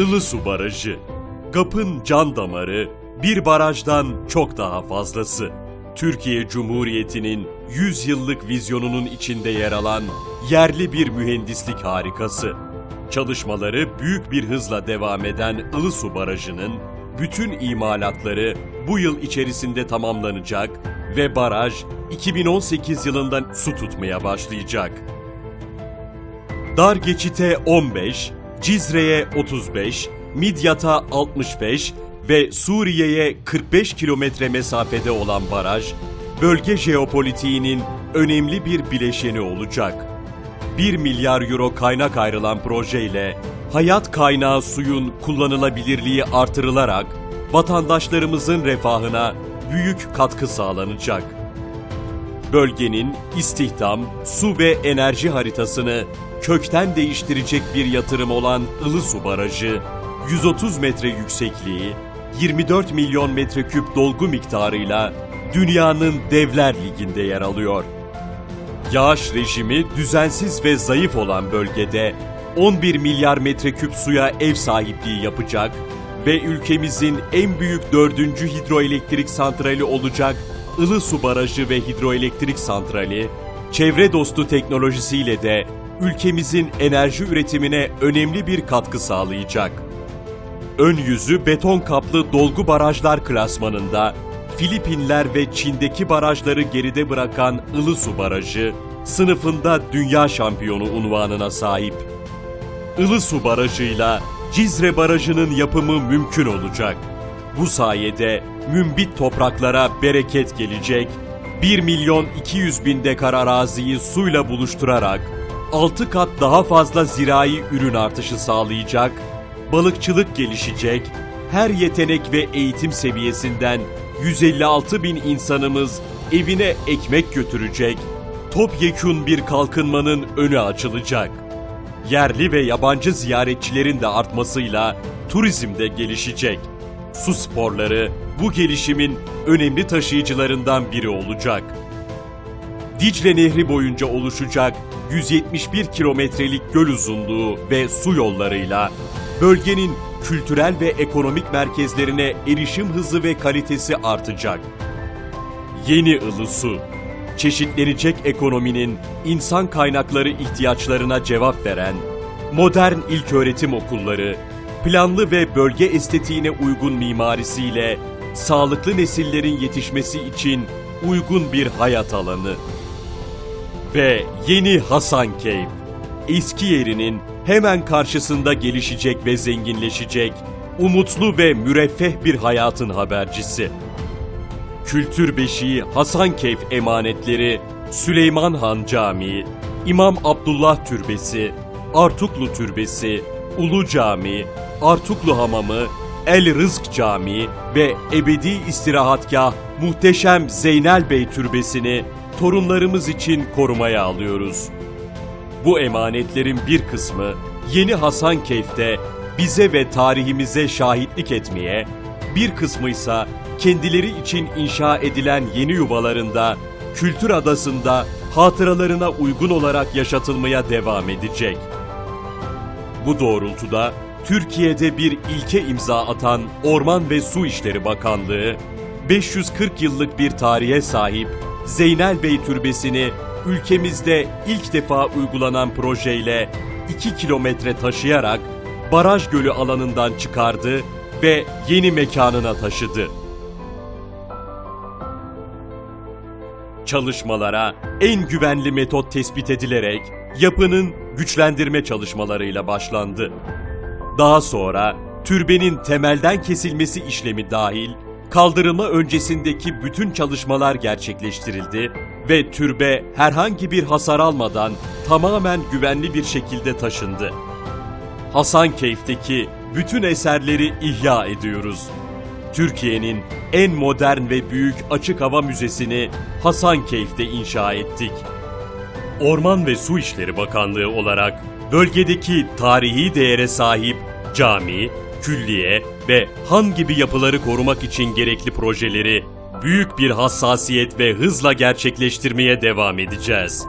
Ilısu Barajı. GAP'ın can damarı bir barajdan çok daha fazlası. Türkiye Cumhuriyeti'nin 100 yıllık vizyonunun içinde yer alan yerli bir mühendislik harikası. Çalışmaları büyük bir hızla devam eden Ilısu Barajı'nın bütün imalatları bu yıl içerisinde tamamlanacak ve baraj 2018 yılında su tutmaya başlayacak. Dar geçite 15, Cizre'ye 35, Midyat'a 65 ve Suriye'ye 45 kilometre mesafede olan baraj, bölge jeopolitiğinin önemli bir bileşeni olacak. 1 milyar euro kaynak ayrılan projeyle hayat kaynağı suyun kullanılabilirliği artırılarak vatandaşlarımızın refahına büyük katkı sağlanacak bölgenin istihdam, su ve enerji haritasını kökten değiştirecek bir yatırım olan Ilısu Barajı, 130 metre yüksekliği, 24 milyon metreküp dolgu miktarıyla dünyanın devler liginde yer alıyor. Yağış rejimi düzensiz ve zayıf olan bölgede 11 milyar metreküp suya ev sahipliği yapacak ve ülkemizin en büyük dördüncü hidroelektrik santrali olacak Ilısu Barajı ve Hidroelektrik Santrali, çevre dostu teknolojisiyle de ülkemizin enerji üretimine önemli bir katkı sağlayacak. Ön yüzü beton kaplı dolgu barajlar klasmanında Filipinler ve Çin'deki barajları geride bırakan Ilısu Barajı, sınıfında dünya şampiyonu unvanına sahip. Ilısu Barajı'yla Cizre Barajı'nın yapımı mümkün olacak. Bu sayede mümbit topraklara bereket gelecek, 1 milyon 200 bin dekar araziyi suyla buluşturarak 6 kat daha fazla zirai ürün artışı sağlayacak, balıkçılık gelişecek, her yetenek ve eğitim seviyesinden 156 bin insanımız evine ekmek götürecek, topyekun bir kalkınmanın önü açılacak. Yerli ve yabancı ziyaretçilerin de artmasıyla turizm de gelişecek. Su sporları bu gelişimin önemli taşıyıcılarından biri olacak. Dicle Nehri boyunca oluşacak 171 kilometrelik göl uzunluğu ve su yollarıyla bölgenin kültürel ve ekonomik merkezlerine erişim hızı ve kalitesi artacak. Yeni Ilısu, çeşitlenecek ekonominin insan kaynakları ihtiyaçlarına cevap veren, modern ilköğretim okulları, planlı ve bölge estetiğine uygun mimarisiyle sağlıklı nesillerin yetişmesi için uygun bir hayat alanı. Ve yeni Hasankeyf, eski yerinin hemen karşısında gelişecek ve zenginleşecek, umutlu ve müreffeh bir hayatın habercisi. Kültür beşiği Hasankeyf emanetleri Süleyman Han Camii, İmam Abdullah Türbesi, Artuklu Türbesi, Ulu Cami, Artuklu Hamamı, El Rızk Camii ve ebedi istirahatgah muhteşem Zeynel Bey Türbesi'ni torunlarımız için korumaya alıyoruz. Bu emanetlerin bir kısmı yeni Hasankeyf'te bize ve tarihimize şahitlik etmeye, bir kısmı ise kendileri için inşa edilen yeni yuvalarında, kültür adasında hatıralarına uygun olarak yaşatılmaya devam edecek. Bu doğrultuda Türkiye'de bir ilke imza atan Orman ve Su İşleri Bakanlığı, 540 yıllık bir tarihe sahip Zeynel Bey Türbesi'ni ülkemizde ilk defa uygulanan projeyle 2 kilometre taşıyarak baraj gölü alanından çıkardı ve yeni mekanına taşıdı. Çalışmalara en güvenli metot tespit edilerek yapının güçlendirme çalışmalarıyla başlandı. Daha sonra türbenin temelden kesilmesi işlemi dahil kaldırılma öncesindeki bütün çalışmalar gerçekleştirildi ve türbe herhangi bir hasar almadan tamamen güvenli bir şekilde taşındı. Hasankeyf'teki bütün eserleri ihya ediyoruz. Türkiye'nin en modern ve büyük açık hava müzesini Hasankeyf'te inşa ettik. Orman ve Su İşleri Bakanlığı olarak bölgedeki tarihi değere sahip cami, külliye ve han gibi yapıları korumak için gerekli projeleri büyük bir hassasiyet ve hızla gerçekleştirmeye devam edeceğiz.